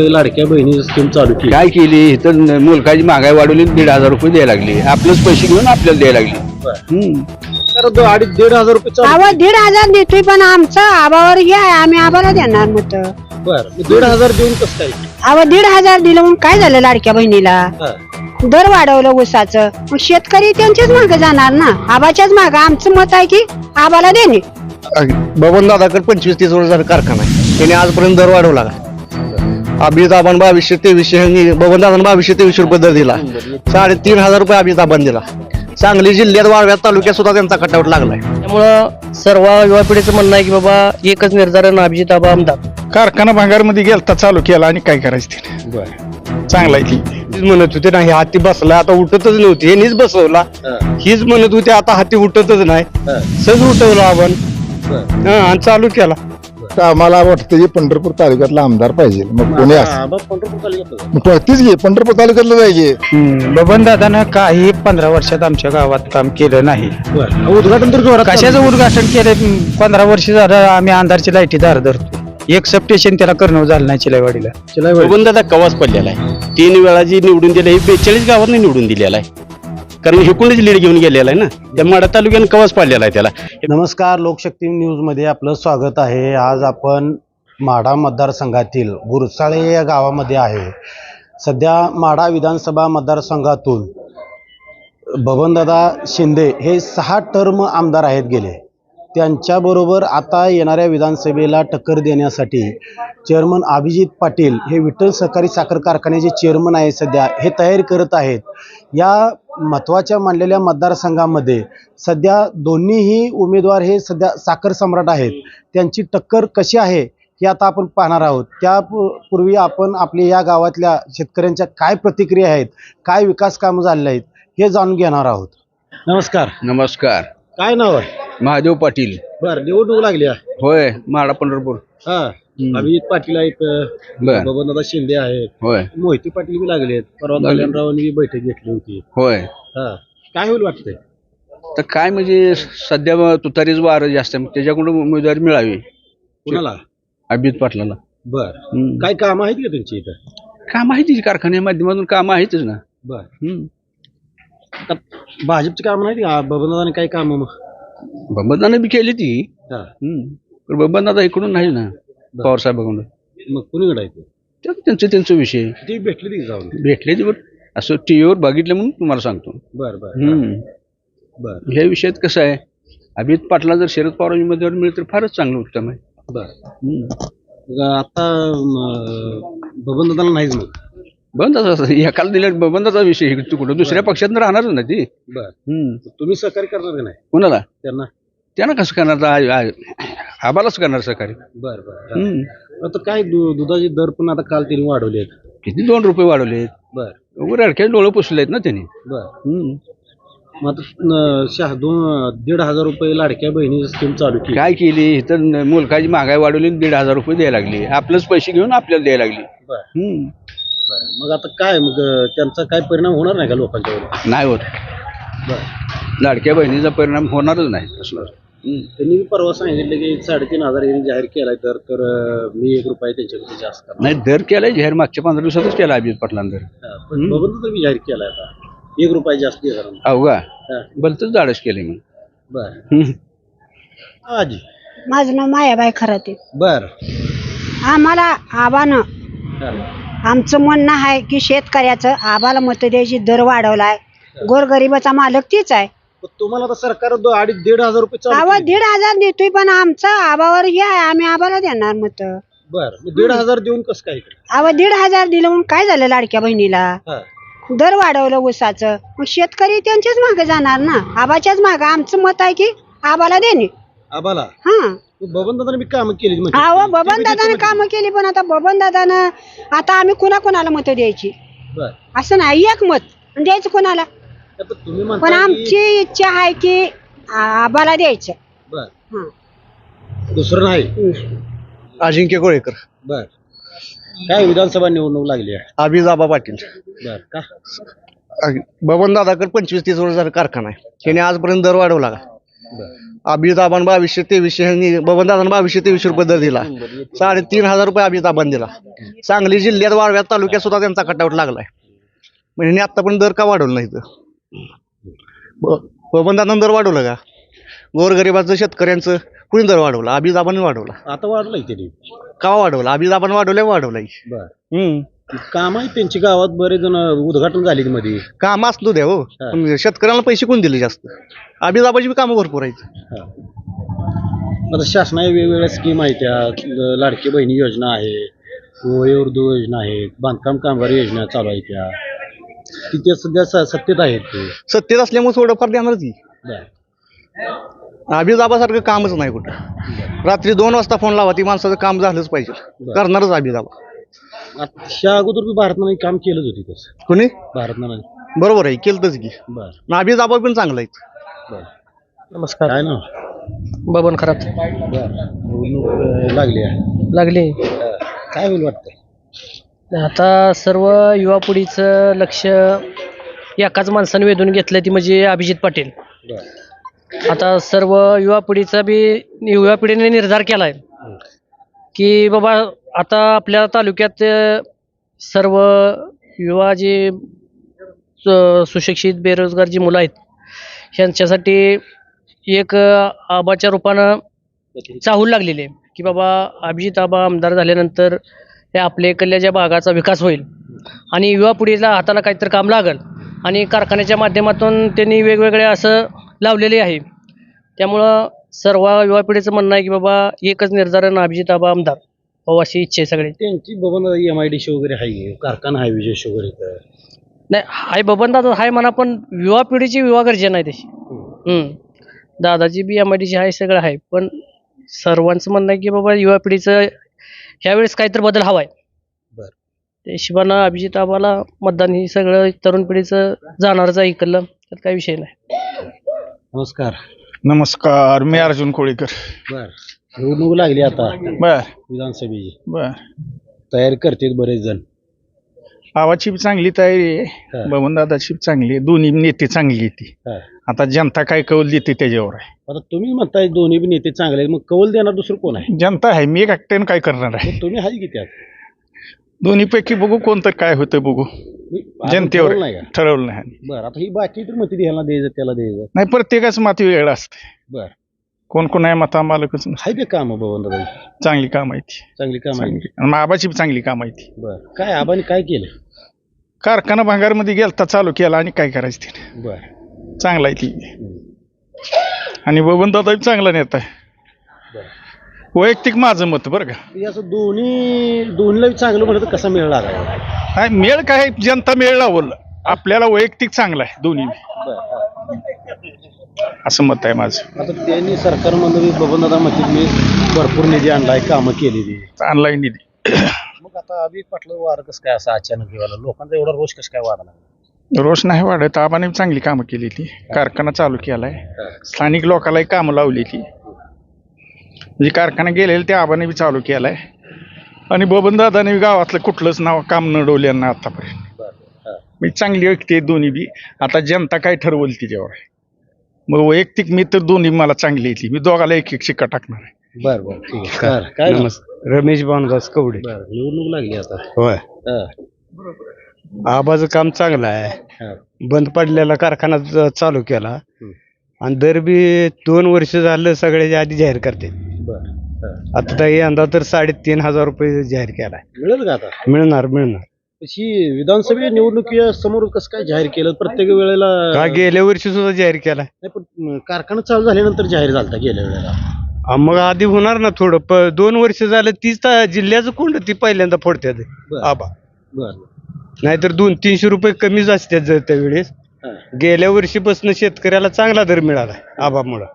लाडक्या बहिणीची स्कीम चालू केली. काय केली? इथं मुलकाची महागाई वाढवली दीड हजार रुपये द्यायला लागली. आपलेच पैसे घेऊन आपल्याला द्यायला लागली. तर दो- अडीच दीड हजार रुपये चालू आवाज दीड हजार देतोय पण आमचं आबावर हे आहे. आम्ही आबाला देणार मत बर. दीड हजार देऊन कसं काय? आवा दीड हजार दिलं म्हणून काय झालं लाडक्या बहिणीला? हा. दर वाढवलं ऊसाचं. मग शेतकरी त्यांच्याच मागे जाणार ना? आबाच्याच मागे. आमचं मत आहे की आबाला देणे. बबन दादाकडे पंचवीस तीस वर्षाचा कारखाना आहे. त्याने आजपर्यंत दर वाढवला का? अभिताबान बावीसशे तेवीसशे बबन दादान बावीसशे तेवीसशे रुपये दर दिला. साडेतीन हजार रुपये अभिताबान दिला. सांगली जिल्ह्यात वाळव्यात तालुक्यात सुद्धा त्यांचा कटावट लागलाय. त्यामुळं सर्व युवा पिढीचं म्हणणं आहे की बाबा एकच निर्धारण अभिजित आबा आमदार. कारखाना भांगारमध्ये गेलता चालू केला आणि काय करायचं त्याने चांगला आहे ती. तीच म्हणत होते नाही हाती बसला आता उठतच नव्हती हेनीच बसवला. हा. हीच म्हणत होती आता हाती उठतच नाही. हा. सहज उठवला आपण. हा, आणि चालू केला. आम्हाला वाटतं की पंढरपूर तालुक्यातला आमदार पाहिजे. मग कोणी असं? आबा पंढरपूर तालुक्यात मग तीच घे पंढरपूर तालुक्यातलं पाहिजे बबन दादानं काही पंधरा वर्षात आमच्या गावात काम केलं नाही. बर उद्घाटन तर जोरात कशाचं उद्घाटन केलं पंधरा वर्ष झालं आम्ही अंधारची लाईटी दार धरतो. एक सबस्टेशन त्याला करणं झालं नाही चिलाईवाडीला. बबन दादा कवाच पडलेला आहे? तीन वेळा जी निवडून दिले हे बेचाळीस गावांनी निवडून दिलेला आहे. कारण हिकुणच लीड घेऊन गेलेला आहे ना. त्या माडा तालुक्यानं कवच पाडलेला आहे त्याला. नमस्कार लोकशक्ती न्यूजमध्ये आपलं स्वागत आहे. आज आपण माढा मतदारसंघातील गुरसाळे या गावामध्ये आहे. सध्या माढा विधानसभा मतदारसंघातून बबनदादा शिंदे हे सहा टर्म आमदार आहेत गेले. त्यांच्याबरोबर आता येणाऱ्या विधानसभेला टक्कर देण्यासाठी चेअरमन अभिजित पाटील हे विठ्ठल सहकारी साखर कारखान्याचे चेअरमन आहे सध्या हे तयारी करत आहेत. या महत्त्वाच्या मानलेल्या मतदारसंघामध्ये सध्या दोन्हीही उमेदवार हे सध्या साखर सम्राट आहेत. त्यांची टक्कर कशी आहे हे आता आपण पाहणार आहोत. त्या पूर्वी आपण आपल्या या गावातल्या शेतकऱ्यांच्या काय प्रतिक्रिया आहेत काय विकास कामं झालेले आहेत हे जाणून घेणार आहोत. नमस्कार. नमस्कार. काय नाव आहे? महादेव पाटील. बरं निवडणूक लागली आहे. होय माडा पंढरपूर. हा हम्म. अभिजित पाटील आहेत बर. बबनदादा शिंदे आहेत. होय. मोहिते पाटील बी लागलेत परवा लागले. कल्याणरावांनी बी बैठक घेतली होती. होय. हा काय होईल वाटतंय? तर काय म्हणजे सध्या तुतारीच वार जास्त आहे. त्याच्याकडून उमेदवारी मिळावी. कुणाला? अभिजित पाटलाला. बर. हम्म. काय काम आहेत का त्यांची इथं? काम आहे तिची कारखान्या माध्यमातून काम आहेतच ना. बर. हम्म. आता भाजपची काम नाही का? बबनदादाने काय काम मग? बबनदानं बी केली ती. हा. हम्म. पण बबनदादा इकडून नाही ना पवार साहेबाकडून मग कुणीकडे आहे ते? त्यांचं त्यांचा विषय. ती भेटली ती जाऊन. भेटले ते बरं असं टीव्हीवर बघितलं म्हणून तुम्हाला सांगतो. बर बर हम्म. बर. ह्या विषयात कसं आहे अभिजित पाटला जर शरद पवार उमेदवार मिळेल तर फारच चांगलं उत्तम आहे. बर. हम्म. मग आता बबनदादाला नाहीच मग. बंदाचा एकाला दिल्या बंदाचा विषय कुठं. दुसऱ्या पक्षात राहणारच ना ती. हम्म. तुम्ही सहकार्य करणार का नाही? कोणाला? त्यांना? त्यानं कसं करणार? आ- आ- आबालाच करणार सहकारी बर बर. हम्म. आता काय दु- दुधाचे दर पण आता काल तिने वाढवले आहेत. किती? दोन रुपये वाढवले बर. वगैरे अडक्या डोळे पुसले आहेत ना त्यांनी बर. हम्म. मग आता न- शहा दोन दीड हजार रुपये लाडक्या बहिणीची स्कीम चालू केली. काय केली? इथं मुलकाची महागाई वाढवली दीड हजार रुपये द्यायला लागली. आपलेच पैसे घेऊन आपल्याला द्यायला लागली. बर. हम्म. बर. मग आता काय मग अं, त्यांचा काय परिणाम होणार नाही का लोकांच्यावर नाही होत. बर. लाडक्या बहिणीचा परिणाम होणारच नाही हम्म. त्यांनी बी परवा सांगितलं की साडेतीन हजार यांनी जाहीर केलाय तर तर अं, मी एक रुपये त्यांच्याकडे जास्त करणार. नाही दर केलाय जाहीर. मागच्या पंधरा दिवसातच केला अभिजित पाटलांना दर. हा, पण बघून तर मी जाहीर केलाय आता. एक रुपये जास्त देणार. अवघा हा, भलतच धाडस केले मग. बर. हम्म. आजी. माझं नाव मायाबाई खराते. बर. आम्हाला आबानं हा, आमचं म्हणणं आहे की शेतकऱ्याचं आबाला मत द्यायची दर वाढवलाय. गोरगरिबाचा मालक तीच आहे. तुम्हाला सरकार दो- अडीच दीड हजार रुपये चालू आवा केले. दीड हजार देतोय पण आमचं आबावर हे आहे आम्ही आबाला देणार मत. बर मग दीड हजार देऊन कसं काय इकडे? आवा दीड हजार दिलं म्हणून काय झालं लाडक्या बहिणीला? हा, दर वाढवलं ऊसाचं. मग शेतकरी त्यांच्याच मागे जाणार ना? आबाच्याच मागे. आमचं मत आहे की आबाला देणे. आबाला? हा. बबन दादा मी काम केली म्हणजे. अहो बबन दादाने कामं केली पण आता बबन दादानं आता आम्ही कुणा कुणाला मत द्यायची? बर. असं नाही एक मत. आणि द्यायचं कोणाला? तुम्ही पण म्हणता की- आमची इच्छा आहे की आबाला द्यायचं. बर. हा. दुसरं नाही? अजिंक्य कोळेकर. बर. काय विधानसभा निवडणूक लागली आहे? अभिजाबा पाटील. बर का? बबन दादाकडे पंचवीस तीस वर्षाचा कारखाना आहे. त्याने आजपर्यंत दर वाढवला का? अभिजित बावीसशे तेवीसशे ह्यांनी बबनदादानं बावीसशे तेवीसशे रुपये दर दिला. साडेतीन हजार रुपये अभिजित दिला. सांगली जिल्ह्यात वाळव्यात तालुक्यात सुद्धा त्यांचा कटआउट लागलाय. म्हणजे ह्यांनी आतापर्यंत दर का वाढवलं नाही इथं? बबनदादानं दर वाढवलं का? गोरगरिबाचं शेतकऱ्यांचं कुणी दर वाढवला? अभिजाबाने वाढवला. आता वाढलंय का वाढवला? अभिजाबाने वाढवलं वाढवलाय. बर. हम्म. काम आहे त्यांची गावात बरेच जण उद्घाटन झाली मध्ये काम असतो द्या हो. पण शेतकऱ्याला पैसे कोण दिले जास्त? अभिजाबाची बी कामं भरपूर आहेत. आता शासनाने वेगवेगळ्या स्कीम आहेत त्या. लाडकी बहिणी योजना आहे वयोवृद्ध योजना आहेत बांधकाम कामगार योजना चालू आहेत त्या. की ते सध्या स- सत्तेत आहेत ते. सत्तेत असल्यामुळे थोडंफार देणारच की. बर. कामच नाही कुठं. रात्री दोन वाजता फोन लावा ती माणसाचं काम झालंच पाहिजे. करणारच अभिजाबा आता ह्या अगोदर बी भारतनाने काम केलंच होती तसं कोणी? भारतनाने बरोबर आहे केलंच की. बर. आणि अभिजाबा पण चांगला आहेत. बर. नमस्कार. काय ना बबन खरात. बर. निवडणूक अं, लागली आहे. लागली. अं, काय होईल वाटतंय? आता सर्व युवा पिढीचं लक्ष एकाच माणसाने वेधून घेतलं ती म्हणजे अभिजित पाटील. बर. आता सर्व युवा पिढीचा बी युवा पिढीने निर्धार केला आहे की बाबा आता आपल्या तालुक्यात सर्व युवा जे सुशिक्षित बेरोजगार जी मुलं आहेत ह्यांच्यासाठी एक आबाच्या रूपानं चाहूल लागलेली आहे. की बाबा अभिजित आबा आमदार झाल्यानंतर या आपल्या इकडल्या ज्या भागाचा विकास होईल. आणि युवा पिढीला हाताला काहीतरी काम लागल. आणि कारखान्याच्या माध्यमातून त्यांनी वेगवेगळे असं लावलेले आहे. त्यामुळं सर्व युवा पिढीचं म्हणणं आहे की बाबा एकच निर्धारण अभिजित आबा आमदार. हो अशी इच्छा आहे सगळी. त्यांची बाबा एम आय डी सी वगैरे आहे कारखाना आहे विजय शुगर इथं? नाही हाय बबन दादा हाय म्हणा पण युवा पिढीची युवा गरजे नाही तशी. हम्म. दादाची बी एम आय डीची आहे सगळं आहे. पण सर्वांचं म्हणणं आहे की बाबा युवा पिढीचं ह्यावेळेस काहीतरी बदल हवा आहे बरं. त्या हिशोबानं अभिजित आबाला मतदान ही सगळं तरुण पिढीचं जाणारच आहे इकडलं त्यात काही विषय नाही. नमस्कार. नमस्कार मी अर्जुन कोळीकर. बर. निवडणूक लागली आता. बर. विधानसभेची. बर. तयारी करतात बरेच जण. आवाची बी चांगली तयारी हा. आहे बबनदादाची बी चांगली आहे. दोन्ही नेते चांगली आहे ती. हा. आता जनता काय कौल देते त्याच्यावर आहे. आता तुम्ही म्हणताय दोन्ही बी नेते चांगले आहेत, मग कौल देणार दुसरं कोण आहे? जनता आहे. मी एक एकट्यानं काय करणार आहे? मग तुम्ही आहे की त्यात? दोन्हीपैकी बघू कोणतं काय होतं बघू. जनतेवर ठरवलं नाही. का? ठरवलं नाही. बरं आता ही बाकी तर मती ह्याला द्यायचं त्याला द्यायचं. नाही प्रत्येकाचं मत वेगळं असते. बर. कोण कोण आहे मता मालकच. आहे ते काम दादा चांगली काम आहे ती. चांगली काम आहे. चांगली. आणि आबाची बी चांगली काम आहे ती. बर. काय आबाने काय केलं? कारखाना भांगारमध्ये गेलता चालू केला आणि काय करायचं तिने? बर. चांगला आहे ती. आणि बबन दादा चांगला नेता आहे. वैयक्तिक माझं मत बरं का. हे असं दोन्ही दोन्हीला चांगलं म्हणलं तर कसा मेळ लागायला काय मेळ काय जनता मेळ लावल. आपल्याला वैयक्तिक चांगला आहे दोन्ही. असं मत आहे माझं. आता त्यांनी दादा म्हणतील मी भरपूर निधी आणलाय कामं केलेली. ऑनलाईन निधी. मग आता अभित पाटलं वार कसं काय असं अचानक लोकांचा एवढा रोष कसं काय वाढला रोष नाही वाढत. आबाने चांगली कामं केली ती. कारखाना चालू केलाय. स्थानिक लोकांनाही कामं लावली ती. म्हणजे कारखाना गेलेले ते आबाने बी चालू केलाय. आणि बबन दादाने गावातलं कुठलंच नाव काम ना आतापर्यंत. मी चांगली व्यक्ती आहे दोन्ही बी. आता जनता काय ठरवल तिच्यावर आहे मग वैयक्तिक मी तर दोन्ही मला चांगली येते मी दोघाला एक एक शिक्का टाकणार आहे. बर बर ठीक आहे. काय नाव? रमेश बानदास कवडे. बर निवडणूक लागली आता. होय. हा, आबाचं काम चांगलं आहे. हा. बंद पडलेला कारखाना ज- चालू केला. आणि दर बी दोन वर्ष झालं सगळ्याच्या आधी जाहीर करते. आता तर यंदा तर साडेतीन हजार रुपये जाहीर केलाय. मिळेल का आता? मिळणार मिळणार. तशी विधानसभा निवडणुकीच्या समोर कसं काय जाहीर केलं? प्रत्येक वेळेला का गेल्या वर्षी सुद्धा जाहीर केलाय. नाही पण कारखाना चालू झाल्यानंतर जाहीर झालता गेल्या वेळेला. मग आधी होणार ना थोडं. प दोन वर्ष झालं तीच तर जिल्ह्याचं कोंड ती पहिल्यांदा फोडत्यात. बरं. आबा. बर. नाहीतर दोन तीनशे रुपये कमीच असतात जर त्यावेळेस. हा. गेल्या वर्षीपासून शेतकऱ्याला चांगला दर मिळाला आबामुळं.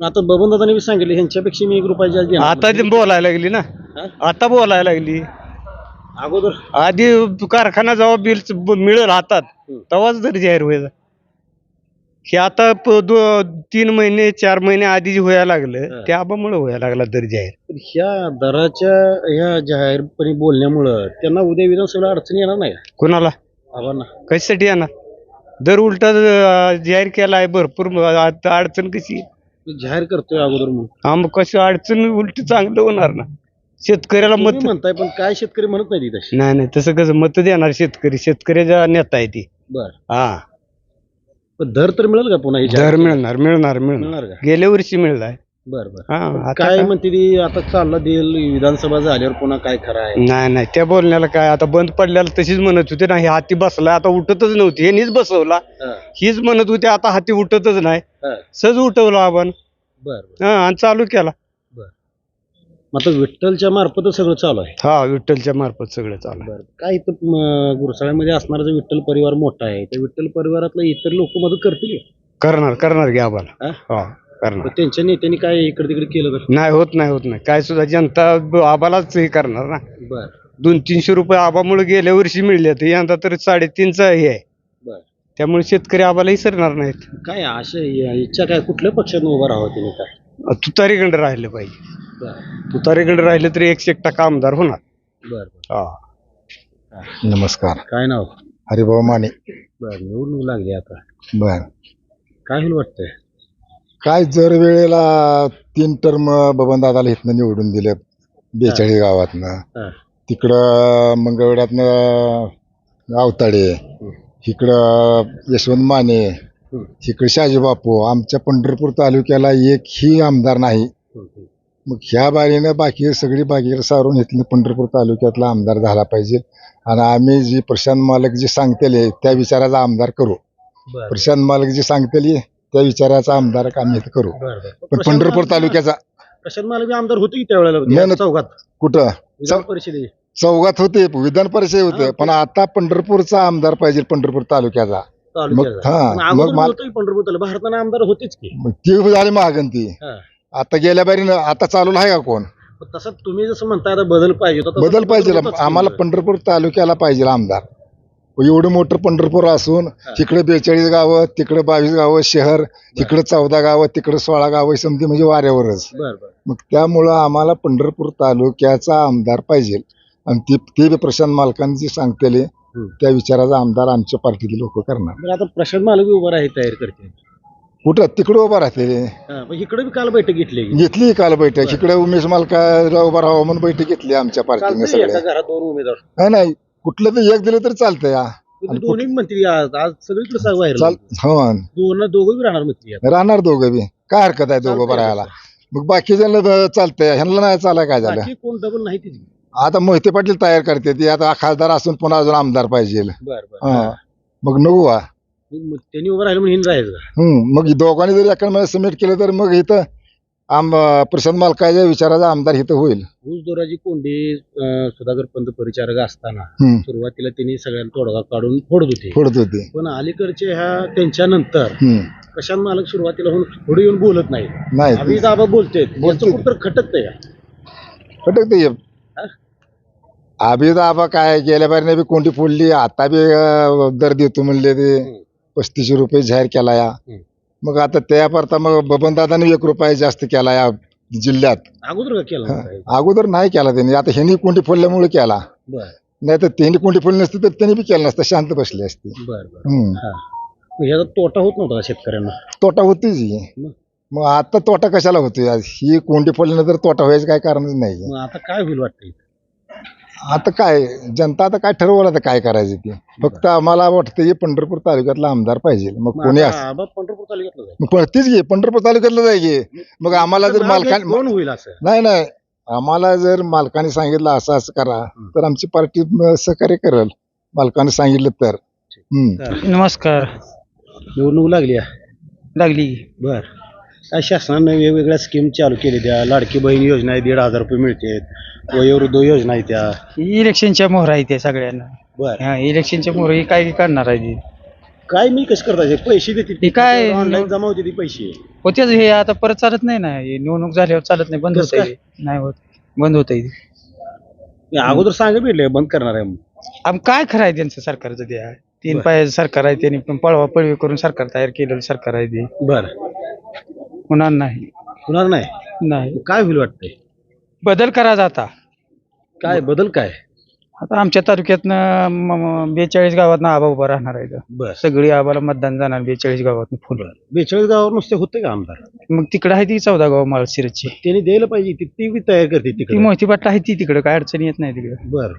आता बबन दादाने बी सांगितले ह्यांच्यापेक्षा मी एक रुपया जास्त देणार आता ते बोलायला लागली ना? हा? आता बोलायला लागली. अगोदर? आधी कारखाना जेव्हा बिल मिळेल हातात तेव्हाच दर जाहीर व्हायचा हे आता प- दो- तीन महिने चार महिने आधी जे व्हायला लागलं ते आबामुळे व्हायला लागला दर जाहीर. पण ह्या दराच्या ह्या जाहीरपणे बोलण्यामुळं त्यांना उद्या विधानसभेला अडचण येणार नाही का? कोणाला? आबांना कशासाठी येणार? दर उलटा जाहीर केला आहे भरपूर मग आता अडचण कशी? जाहीर करतोय अगोदर मग आम कसं अडचण उलट चांगलं होणार ना. शेतकऱ्याला मत तुम्ही म्हणताय पण काय शेतकरी म्हणत नाही ती तशी? नाही नाही तसं कसं मत देणार शेतकरी. शेतकऱ्याचा नेता आहे ती. बर. हा. पण दर तर मिळेल का पुन्हा? ही दर जाहीर मिळणार मिळणार मिळणार. मिळणार का? गेल्या वर्षी मिळलाय. बर बर. हा आता काय म्हणते ती आता चालला देईल विधानसभा झाल्यावर पुन्हा काय खरं आहे नाही नाही त्या बोलण्याला काय आता बंद पडल्याला तशीच म्हणत होते ना हे हाती बसला आता उठतच नव्हती नीच बसवला. हा, हीच म्हणत होती आता हाती उठतच नाही. हा. सहज उठवला आपण. बर बर. हा आणि चालू केला. मग आता विठ्ठलच्या मार्फतच सगळं चालू आहे? हा विठ्ठलच्या मार्फत सगळं चालू. बर. काय इथं म, गुरसाळ्यामध्ये असणारा जो विठ्ठल परिवार मोठा आहे त्या विठ्ठल परिवारातला इतर लोक मदत करतील? का? करणार करणार घ्या आम्हाला. हा? हा. करणार. त्यांच्या नेत्यांनी काय इकडे तिकडे केलं नाही होत नाही होत नाही. काय सुद्धा जनता ब- आबालाच हे करणार ना. बर. दोन तीनशे रुपये आबामुळे गेल्या वर्षी मिळले तर यंदा तर साडेतीनचा हे आहे. बर. त्यामुळे शेतकरी आबाला विसरणार नाहीत. काय आशा इच्छा काय कुठल्या पक्षात उभं राहावं तिने काय तुतारीकडे राहिलं पाहिजे. बर. तुतारीकडे राहिलं तरी एकशे एक टक्का आमदार होणार. बर बर. हा. नमस्कार. काय नाव? हरिभाऊ माने. बर निवडणूक लागली आता. बर. काय होईल वाटतंय? काय जर वेळेला तीन टर्म बबन दादाला इथनं निवडून दिले बेचाळीस गावातनं. हा. तिकडं मंगळवेड्यातनं आवताडे इकडं यशवंत माने इकडे शाजी बापू आमच्या पंढरपूर तालुक्याला एकही आमदार नाही. मग ह्या बारीनं बाकी सगळी बाकी सारून इथलं पंढरपूर तालुक्यातला आमदार झाला पाहिजे. आणि आम्ही जी प्रशांत मालक जे सांगतेले त्या विचाराचा आमदार करू. बर. प्रशांत मालक जे सांगतेले त्या विचाराचा आमदार आम्ही इथं करू. बर बर. पण पंढरपूर तालुक्याचा प्रशांत मालवी आमदार होते की त्यावेळेला नाही. चौघात. कुठं? विधान परिषदे. चौघात होते विधान परिषद होते पण आता पंढरपूरचा आमदार पाहिजे पंढरपूर तालुक्याचा. तालुक्याचा. हा, पण अगोदर मग मा- होतं की पंढरपूर तालुका भारतानं आमदार होतेच की. मग ती झाली महागंती हा. आता गेल्या बारीनं आता चालू आहे का कोण? पण तसं तुम्ही जसं म्हणताय आता बदल पाहिजे होता, तसं बदल पाहिजे. होताच की. आम्हाला पंढरपूर तालुक्याला पाहिजे आमदार. एवढं मोठं पंढरपूर असून तिकडे बेचाळीस गावं तिकडे बावीस गावं शहर तिकडे चौदा गावं तिकडे सोळा गावं समधी म्हणजे वाऱ्यावरच. मग त्यामुळं आम्हाला पंढरपूर तालुक्याचा आमदार पाहिजे. आणि ती ते बी प्रशांत मालकांनी जे सांगतेले. त्या विचाराचा आमदार आमच्या पार्टीतले लोक करणार. आता प्रशांत मालवी उभा राही तयार करते कुठं? तिकडे उभा राहते इकडे काल बैठक घेतली घेतली काल बैठक. इकडे उमेश मालका उभा राहावा म्हणून बैठक घेतली आमच्या पार्टीने सगळ्या. नाही. कुठलं तर एक दिलं तरी चालतंय या दोन्ही मंत्री आज आज सगळीकडे चाल हो दोन दोघं बी राहणार. राहणार दोघं बी. काय हरकत आहे दोघं चालतंय बरायला मग बाकीच्या चालतंय. ह्यांना नाही चालाय काय झालं? बाकी कोण डबल नाही तिची. आता मोहिते पाटील तयार करते. ती आता खासदार असून पुन्हा अजून आमदार पाहिजे. बर बर. मग नको वा मग त्यांनी उभं राहिलं म्हणून राहायचं? हम्म. मग दोघांनी जर एका मध्ये सबमिट केलं तर मग इथं आम प्रशांत मालकाच्या विचाराचा आमदार इथं होईल. ऊस दोराची कोंडी अं, सुधाकर पंत परिचारक असताना हम्म. सुरुवातीला त्यांनी सगळ्यांना तोडगा काढून फोडत होते. फोडत होते. पण अलीकडचे ह्या त्यांच्या नंतर हम्म. प्रशांत मालक सुरुवातीला होऊन पुढे येऊन बोलत नाही. नाही आम्ही दाबा बोलते बोलतेत. कुठं खटकतंय का फटकते अभि आबा काय गेल्या बारीने बी कोंडी फोडली आता बी अं, दर देतो म्हणले ते. पस्तीसशे रुपये जाहीर केला या. हम्म. मग आता त्या परता मग बबन दादाने एक रुपया जास्त केला या जिल्ह्यात. अगोदर का केला हा. अगोदर नाही केला त्यांनी. आता ह्यांनी कोंडी फोडल्यामुळे केला. बर. नाही तर त्यांनी कोंडी फोडली नसती तर त्यांनी बी केलं नसतं. शांत बसली असती. बर बर. हम्म. हा. मग ह्याचा तोटा होत नव्हता का शेतकऱ्यांना? तोटा होतीच ही. मग? मग आता तोटा कशाला होतोय? आज ही कोंडी फोडल्यानंतर तोटा व्हायचं काय कारणच नाही मग आता काय होईल वाटतंय आता काय जनता आता काय ठरवलं आता काय करायचं ते? फक्त आम्हाला वाटतं हे पंढरपूर तालुक्यातला आमदार पाहिजे. मग कोणी असं पंढरपूर तालुक्यातलं आहे. मग घे पंढरपूर तालुक्यातलं जाय घे मग आम्हाला जर मालकाने कोण होईल असं? नाही नाही. आम्हाला जर मालकाने सांगितलं असं असं करा तर आमची पार्टी सहकार्य करेल. मालकाने सांगितलं तर. हम्म. नमस्कार. निवडणूक लागली आहे. लागली. बर. काय शासनानं वेगवेगळ्या स्कीम चालू केली त्या. लाडकी बहीण योजना आहे दीड हजार रुपये मिळते. वयोवृद्ध योजना आहे त्या. इलेक्शनच्या मोहर आहे ते सगळ्यांना. बर. हा इलेक्शनच्या मोहर ही काय करणार आहे ती? काय मी कसं करता पैसे देते काय? ऑनलाईन जमा होते ती पैसे. होतेच हे आता परत चालत नाही ना. हे निवडणूक झाल्यावर चालत नाही बंद कसं होत नाही होत. बंद होत मी अगोदर सांगा भेटले बंद करणार आहे. म्हणून. आम काय खरं आहे त्यांचं सरकारचं ते आहे. तीन पायाचं सरकार आहे त्यांनी पण पळवा पळवी करून सरकार तयार केलेलं सरकार आहे ते. बर. होणार नाही. होणार नाही? नाही. काय होईल वाटतंय? बदल करा आता. काय बदल काय? आता आमच्या तालुक्यातनं बेचाळीस गावातनं आबा उभा राहणार आहे इथं. सगळी आबाला मतदान जाणार बेचाळीस गावातनं फुल. बेचाळीस गावावर नुसते होते का आमदार? मग तिकडे आहे ती चौदा गाव माळशिरसची त्यांनी द्यायला पाहिजे ती ती बी तयार करते ती तिकडे. मोहिती आहे ती तिकडे काय अडचण येत नाही तिकडे. बर.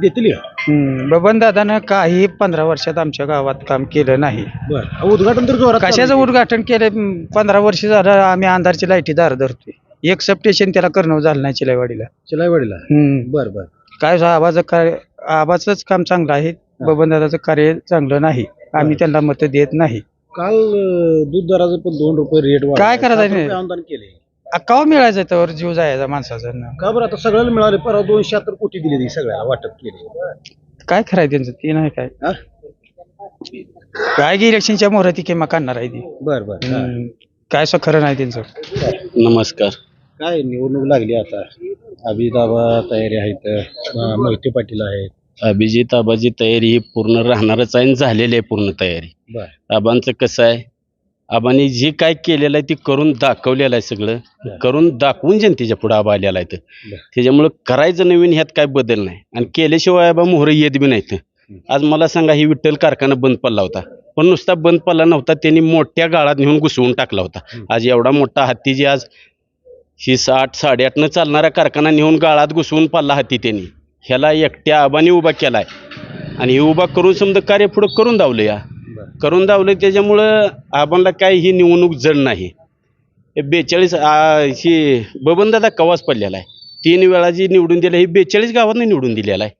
देतील का बबन दादानं काही पंधरा वर्षात आमच्या गावात काम केलं नाही. बर. उद्घाटन तर जोरात कशाचं चालू आहे. उद्घाटन केलं? पंधरा वर्ष झालं आम्ही अंधारची लाईटी दार धरतोय. एक सब स्टेशन त्याला करणं झालं नाही चिलाईवाडीला. चिलाईवाडीला? हम्म. बर बर. काय कार्य आबाचंच काम चांगलं आहे. बबन दादाचं कार्य चांगलं नाही. आम्ही त्यांना मत देत नाही. काल अं, दूध दराचं पण दोन रुपये रेट. काय करायचं आहे? अनुदान केले. अकाव मिळायचं त्यावर जीव जायचा माणसाचा? का बरं आता सगळ्याला मिळाले परवा दोनशे शहात्तर कोटी दिली ती सगळ्याला वाटप केले. काय करायचं त्यांचं? ते नाही काय. हा? काय की इलेक्शनच्या मोहर ती किंवा काढणार आहे ती. बर बर हा. हम्म. काय असं खरं नाही त्यांचं? नमस्कार. काय निवडणूक लागली आता? अभिदाबा तयारी आहेत अं, मोहिते पाटील आहेत. अभिजित आबाची तयारी ही पूर्ण राहणारच आहे आणि झालेली आहे पूर्ण तयारी. बर. आबांचं कसं आहे? आबांनी जे काय केलेलं आहे ते करून दाखवलेलं आहे सगळं. करून दाखवून जनतेच्या पुढे आबा आलेला आहे. त्याच्यामुळं करायचं नवीन ह्यात काय बदल नाही. आणि केल्याशिवाय आबा मोहर येत बी नाहीत. आज मला सांगा ही विठ्ठल कारखाना बंद पडला होता. पण नुसता बंद पडला नव्हता त्यांनी मोठ्या गाळात नेऊन घुसवून टाकला होता. आज एवढा मोठा हत्ती जी आज ही साठ साडेआठनं चालणारा कारखाना नेऊन गाळात घुसवून पाडला हत्ती त्यांनी. ह्याला एकट्या आबाने उभा केलाय. आणि हे उभा करून समजा कार्य पुढं करून दावलं या. करून दावलं त्याच्यामुळं आबांना काय ही निवडणूक जड नाही. बेचाळीस ही बबनदादा कवाच पडलेला आहे. तीन वेळा जी निवडून दिलं ही बेचाळीस गावांना निवडून दिलेला आहे.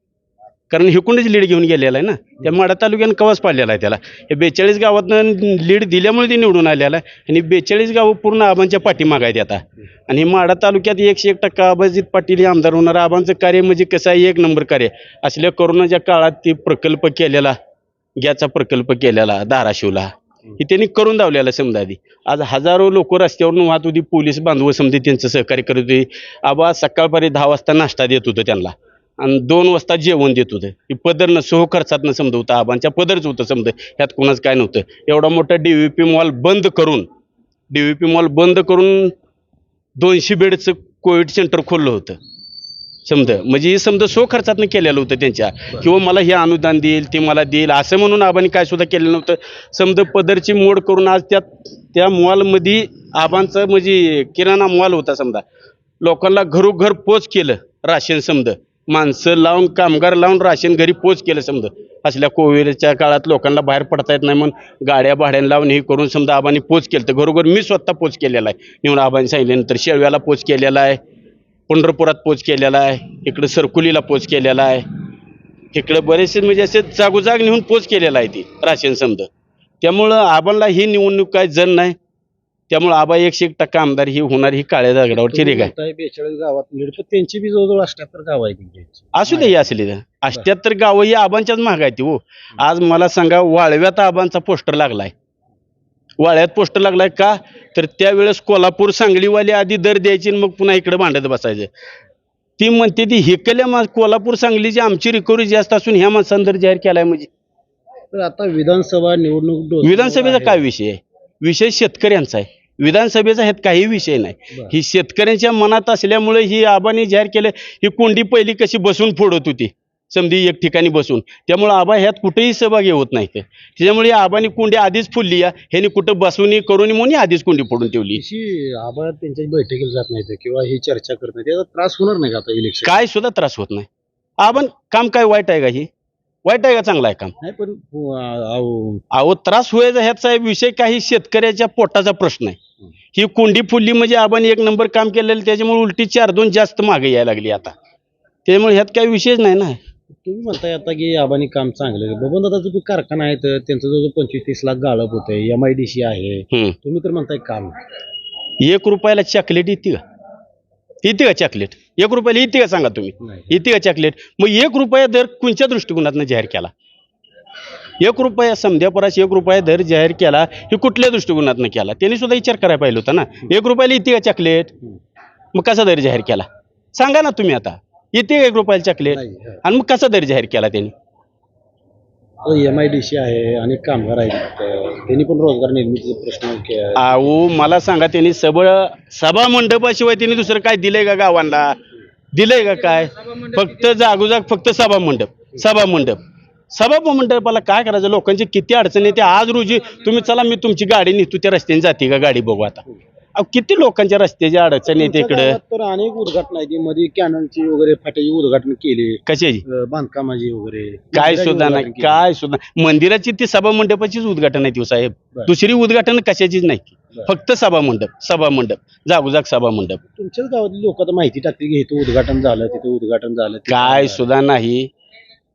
कारण हिकूनच लीड घेऊन गेलेला आहे ना. त्या माडा तालुक्यानं कवाच पाडलेला आहे त्याला. हे बेचाळीस गावातनं लीड दिल्यामुळे ते निवडून आलेला आहे. आणि बेचाळीस गावं पूर्ण आबांच्या पाठीमाग आहेत आता आणि माडा तालुक्यात एकशे एक टक्का अभजित पाटील हे आमदार होणार. आबांचं कार्य म्हणजे कसं आहे? एक नंबर कार्य. असल्या कोरोनाच्या काळात ते प्रकल्प केलेला गॅसचा प्रकल्प केलेला धाराशिवला हे त्यांनी करून दावलेला समजा आधी आज हजारो लोक रस्त्यावरून वाहत होती पोलीस बांधव समजे त्यांचं सहकार्य करत होते. आबा सकाळपारी दहा वाजता नाश्ता देत होतं त्यांना. आणि दोन वाजता जेवण देत होतं. हे पदरनं सोह खर्चातनं समजा होतं आबांच्या पदरच होतं समजा ह्यात कोणाच काय नव्हतं. एवढा मोठा डी व्ही पी मॉल बंद करून डी व्ही पी मॉल बंद करून दोनशे बेडचं कोविड सेंटर खोललं होतं. समजा म्हणजे हे समजा सो खर्चातनं केलेलं होतं त्यांच्या. किंवा मला हे अनुदान देईल ते मला देईल असं म्हणून आबांनी काय सुद्धा केलेलं नव्हतं. समजा पदरची मोड करून आज त्यात त्या मॉलमध्ये आबांचं म्हणजे किराणा मॉल होता समजा लोकांना घरोघर पोच केलं राशन समजा माणसं लावून कामगार लावून राशन घरी पोच केलं समजा असल्या कोविडच्या काळात लोकांना बाहेर पडता येत नाही म्हणून गाड्या भाड्यानं लावून हे करून समजा आबांनी पोच केलं. तर घरोघर मी स्वतः पोच केलेला आहे. निवडून आबांनी सांगितल्यानंतर शेळव्याला पोच केलेला आहे. पंढरपुरात पोच केलेला आहे इकडं सरकुलीला पोच केलेला आहे. इकडं बरेचसे म्हणजे असे जागोजाग नेऊन पोच केलेला आहे ती राशन समजा त्यामुळं आबांना ही निवडणूक काय जण नाही. त्यामुळं आबा एकशे एक टक्का आमदार ही होणार ही काळ्या दगडावरची रेग आहे. बेचाळीस गावात लीड पण त्यांची बी जवळजवळ अठ्याहत्तर गाव आहे त्यांची असू दे असले अष्ट्याहत्तर गावं ही आबांच्याच महाग आहेत हो. आज मला सांगा वाळव्यात आबांचा पोस्टर लागलाय. वाळ्यात पोस्टर लागलाय का? तर त्यावेळेस कोल्हापूर सांगलीवाले आधी दर द्यायचे आणि मग पुन्हा इकडे भांडत बसायचं. ती म्हणते ती हिकल्या मा कोल्हापूर सांगलीची आमची रिकव्हरी जास्त असून ह्या माणसानं दर जाहीर केलाय म्हणजे. तर आता विधानसभा निवडणूक विधानसभेचा. काय विषय आहे? विषय शेतकऱ्यांचा आहे. विधानसभेचा ह्यात काही विषय नाही. ही शेतकऱ्यांच्या मनात असल्यामुळे ही आबाने जाहीर केलं ही कोंडी पहिली कशी बसून फोडत होती? समधी एक ठिकाणी बसून. त्यामुळे आबा ह्यात कुठेही सहभागी होत नाही ते त्याच्यामुळे या आबानी कोंडी आधीच फुलली या. ह्यानी कुठं बसून करून म्हणून आधीच कोंडी फोडून ठेवली. आबा त्यांच्या बैठकीला जात नाही किंवा ही चर्चा करत नाही त्याचा त्रास होणार नाही का आता इलेक्शन काय सुद्धा त्रास होत नाही. आपण काम काय वाईट आहे का ही? वाईट आहे का चांगलं आहे काम? नाही पण अहो त्रास व्हायचा ह्याचा विषय काही शेतकऱ्याच्या पोटाचा प्रश्न आहे. ही. कोंडी फुलली म्हणजे आपण एक नंबर काम केलेलं त्याच्यामुळे उलटी चार दोन जास्त मागे यायला लागली आता. त्याच्यामुळे ह्यात काही विषयच नाही ना. तुम्ही म्हणताय आता की आबानी काम चांगलं बबन दादाचा जो कारखाना आहे तर त्यांचं जवळजवळ पंचवीस तीस लाख गाळप होते एम आय डी सी आहे. हम्म. तुम्ही तर म्हणताय काम. एक रुपयाला चॉकलेट येते का? येते का चॉकलेट एक रुपयाला येते का सांगा तुम्ही? नाही. येते का चॉकलेट मग एक रुपया दर कोणत्या दृष्टिकोनातनं जाहीर केला? एक रुपया समध्यापरास एक रुपया दर जाहीर केला हे कुठल्या दृष्टिकोनातनं केला? त्यांनी सुद्धा विचार करायला पाहिजे होता ना. एक रुपयाला येते का चॉकलेट मग कसा दर जाहीर केला? सांगा ना तुम्ही आता. येते एक रुपयाला चॉकलेट नाही आणि मग कसा दर जाहीर केला त्यांनी? एम आय डी सी आहे अनेक कामगार आहेत त्यांनी पण रोजगार निर्मितीचे प्रश्न के- अहो मला सांगा त्यांनी सगळं सभा मंडपाशिवाय त्यांनी दुसरं काय दिलंय का गावांना? दिलंय का काय? फक्त जागोजाग फक्त सभा मंडप सभा मंडप. सभा मंडपाला काय करायचं? लोकांची किती अडचणी येते आज रोजी तुम्ही चला मी तुमची गाडी नेतो त्या रस्त्याने जाते का गाडी बघू आता? अहो, किती लोकांच्या रस्त्याची अडचण येते तुमच्या इकडे? गावात तर अनेक उद्घाटना आहेत. मध्ये कॅनलची वगैरे फाट्याची उद्घाटन केले. कशाची? अं, बांधकामाची वगैरे. काय मंदिराची सुद्धा नाही उद्घाटन. काय सुद्धा मंदिराची ती सभा मंडपाचीच उद्घाटन आहे ती साहेब. बरं. दुसरी उद्घाटन कशाचीच नाही. बरं. फक्त सभा मंडप सभा मंडप जागोजाग सभा मंडप. तुमच्याच गावातली लोक आता माहिती टाकली की इथं उद्घाटन झालं तिथं उद्घाटन झालं तिथं काय झालं. सुद्धा नाही.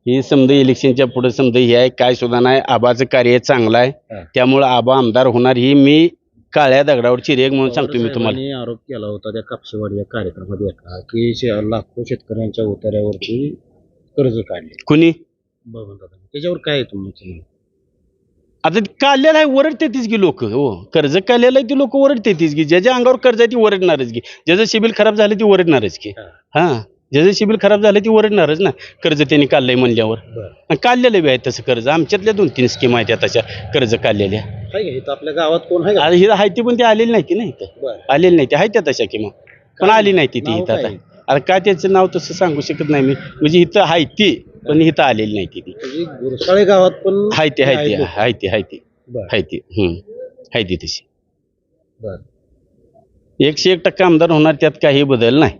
ही समजा इलेक्शनच्या पुढे समजा हे आहे काय सुद्धा नाही. आबाचं कार्य चांगलं हा. आहे त्यामुळं आबा आमदार होणार ही मी काळ्या दगडावर चिरेग म्हणून सांगतो मी तुम्हाला. साहेबांनी आरोप केला होता त्या कापशेवाडी या कार्यक्रमात एका की शे- लाखो शेतकऱ्यांच्या उतार्यावरती कर्ज काढले. कुणी? बबनदादा त्याच्यावर काय आहे तुमचं म्हणणं? आता ते काढलेलं आहे ओरडते तीच की लोक. हो कर्ज काढलेलं आहे ती लोक ओरडते तीच की ज्याच्या अंगावर कर्ज आहे ती ओरडणारच की ज्याचं सिबिल खराब झालं ती ओरडणारच की हा. हा. ज्याचं सिबिल खराब झालं ती ओरडणारच ना. कर्ज त्यांनी काढलंय म्हणल्यावर. आणि काढलेलं बी आहे तसं कर्ज. आमच्यातल्या दोन तीन स्कीम आहेत त्या तशा कर्ज काढलेल्या. आहे का? इथं आपल्या गावात कोण आहे का? आता ही आहे ती पण ती आलेली नाही की नाही इथं? बरं. आलेली नाही. ती आहे त्या तशा किंवा पण आली नाही ती ती नाव इथं काय? आता आता काय त्याचं नाव तसं सांगू शकत नाही मी. म्हणजे इथं आहे ती पण इथं आलेली नाही ती. ती म्हणजे गुरसाळे गावात पण आहे ती आहे ती. आहे ती आहे ती बरं. आहे ती हम्म. ती तशी. बरं. एकशे एक टक्का आमदार होणार त्यात काही बदल नाही.